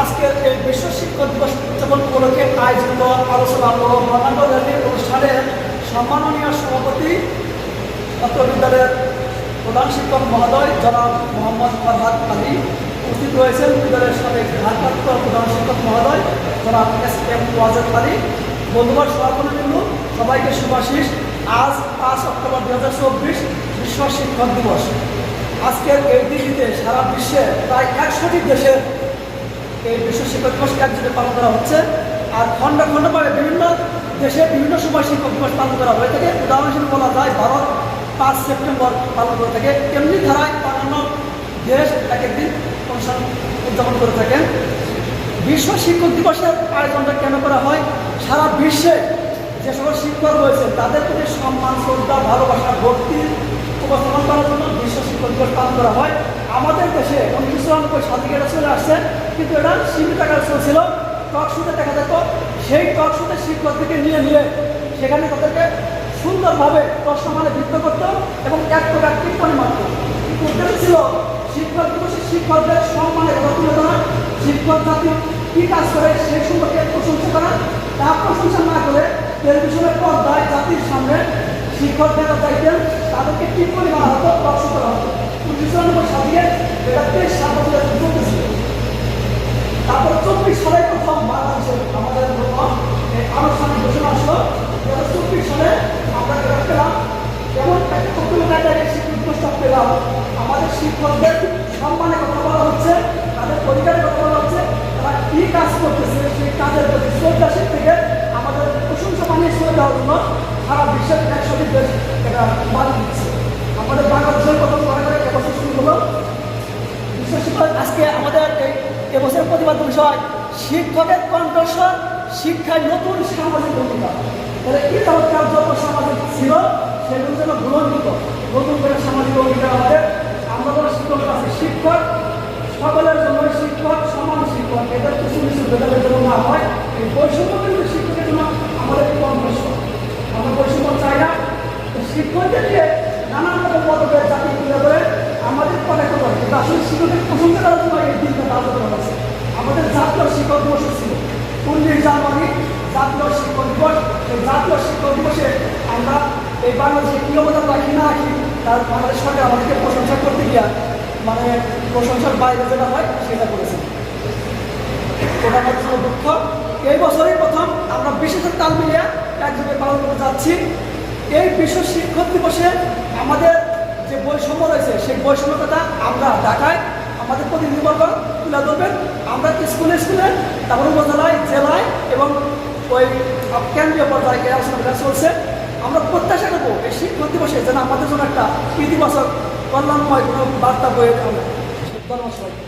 আজকের এই বিশ্ব শিক্ষক দিবস উদযাপন উপলক্ষে আয়োজিত আলোচনা ও বর্ণাঢ্য র্যালির অনুষ্ঠানে সম্মাননীয় সভাপতি বিদ্যালয়ের প্রধান শিক্ষক মহোদয় জনাব মোহাম্মদ ফরহাদ আলী উপস্থিত রয়েছেন। বিদ্যালয়ের সাবেক ভারপ্রাপ্ত প্রধান শিক্ষক মহোদয় জনাব এস এম ওয়াজেদ আলী। বন্ধুবার সভাপতিবৃন্দ, সবাইকে শুভাশিস। আজ পাঁচ অক্টোবর দু চব্বিশ বিশ্ব শিক্ষক দিবস। আজকের এই দিনটিতে সারা বিশ্বে প্রায় একশোটি দেশের শিক্ষক দিবস একযোগে পালন করা হচ্ছে। আর খণ্ড খণ্ডভাবে বিভিন্ন দেশে বিভিন্ন সময় শিক্ষক দিবস পালন করা হয়ে থাকে। উদাহরণ হিসেবে বলা যায়, ভারত পাঁচ সেপ্টেম্বর পালন করে থাকে। এমনি ধারায় অন্যান্য দেশ এক একদিন অনুষ্ঠান উদযাপন করে থাকেন বিশ্ব শিক্ষক দিবসের আয়োজনটা কেন করা হয়? সারা বিশ্বে যে সকল শিক্ষক রয়েছে, তাদের প্রতি সম্মান, শ্রদ্ধা, ভালোবাসা, ভক্তি উপস্থাপন করার জন্য বিশ্ব শিক্ষক দিবস পালন করা হয়। আমাদের দেশে উনিশশো চুরানব্বই সাল থেকে এটা চলে আসছে, কিন্তু এটা সীমিত আকারে চলছিল টক শুতে দেখা যেত, সেই টক শুতে শিক্ষকদেরকে নিয়ে নিয়ে সেখানে তাদেরকে সুন্দরভাবে প্রশ্ন মানে বৃত্ত করত এবং এক প্রকার টিপ্পণী মারত। উদ্দেশ্য ছিল শিক্ষক দিবসে শিক্ষকদের সম্মানের কথা তুলে ধরা শিক্ষক জাতি কী কাজ করে সেই সম্পর্কে প্রশংসা করা। তা প্রশংসা না করে টেলিভিশনের পর্দায় জাতির সামনে শিক্ষক যারা চাইতেন তাদেরকে টিপ্পণী মারা হতো। ঘোষণা আসলো। দু হাজার চব্বিশ সালে আমরা এটা পেলাম একটা কর্তৃপক্ষের স্বীকৃতি প্রস্তাব পেলাম। আমাদের শিক্ষকদের সম্মানে কথা বলা হচ্ছে, তাদের পরিবারের কথা বলা হচ্ছে, তারা কী কাজ করতেছে, সেই কাজের প্রতি শ্রদ্ধাশীল থেকে আমাদের প্রশংসা মানিয়ে শুনে দেওয়ার জন্য সারা বিশ্বের একশোটি দেশ এটা বাদ দিচ্ছে। আমাদের বাংলাদেশের প্রথম মনে করে এবছর শুরু হলো। বিশ্ব শিক্ষক আজকে আমাদের এই এবছর প্রতিবাদ বিষয় শিক্ষকের কণ্ঠস্বর শিক্ষায় নতুন সামাজিক ভূমিকা তাহলে কি চমৎকার যত সামাজিক ছিল, সেগুলো যেন গ্রহণিত নতুন করে সামাজিক ভূমিকা আমাদের আমরা শিক্ষক আছি, শিক্ষক, সকলের জন্য শিক্ষক, সমান শিক্ষক। এটা কিছু কিছু ভেদাভেদ যেন না হয়, এই বৈষম্য কিন্তু শিক্ষকের জন্য আমাদের কণ্ঠস্বর আমরা বৈষম্য চাই না। তো শিক্ষকদেরকে নানান রকম পদক্ষেপ জাতি তুলে ধরে আমাদের পড়াতে করে আসলে শিক্ষকের প্রশংসা করার জন্য এই দিনটা করা হয়েছে। আমাদের জাতীয় শিক্ষক উনিশ জানুয়ারি জাতীয় শিক্ষক দিবস, এই জাতীয় শিক্ষক দিবসে আমরা এই বাংলাদেশে কী অবদান রাখি না রাখি, তার বাংলাদেশ সরকার আমাদেরকে প্রশংসা করতে গিয়া মানে প্রশংসার বাইরে যেটা হয়, সেটা করেছে। ওটা আমার জন্য দুঃখ। এই বছরই প্রথম আমরা বিশেষ তাল মিলিয়ে একযোগে পালন করতে যাচ্ছি। এই বিশ্ব শিক্ষক দিবসে আমাদের যে বৈষম্য রয়েছে, সেই বৈষম্যতা আমরা ঢাকায় আমাদের প্রতি প্রতিনিধিবর্গ তুলে ধরবেন আমরা স্কুলে স্কুলে, তারপর উপজেলায়, জেলায় এবং ওই কেন্দ্রীয় পর্যায়ে এই চলছে আমরা প্রত্যাশা করব এই শিক্ষক যেন আমাদের জন্য একটা ইতিবাচক কল্যাণময় বার্তা বয়ে ধন্যবাদ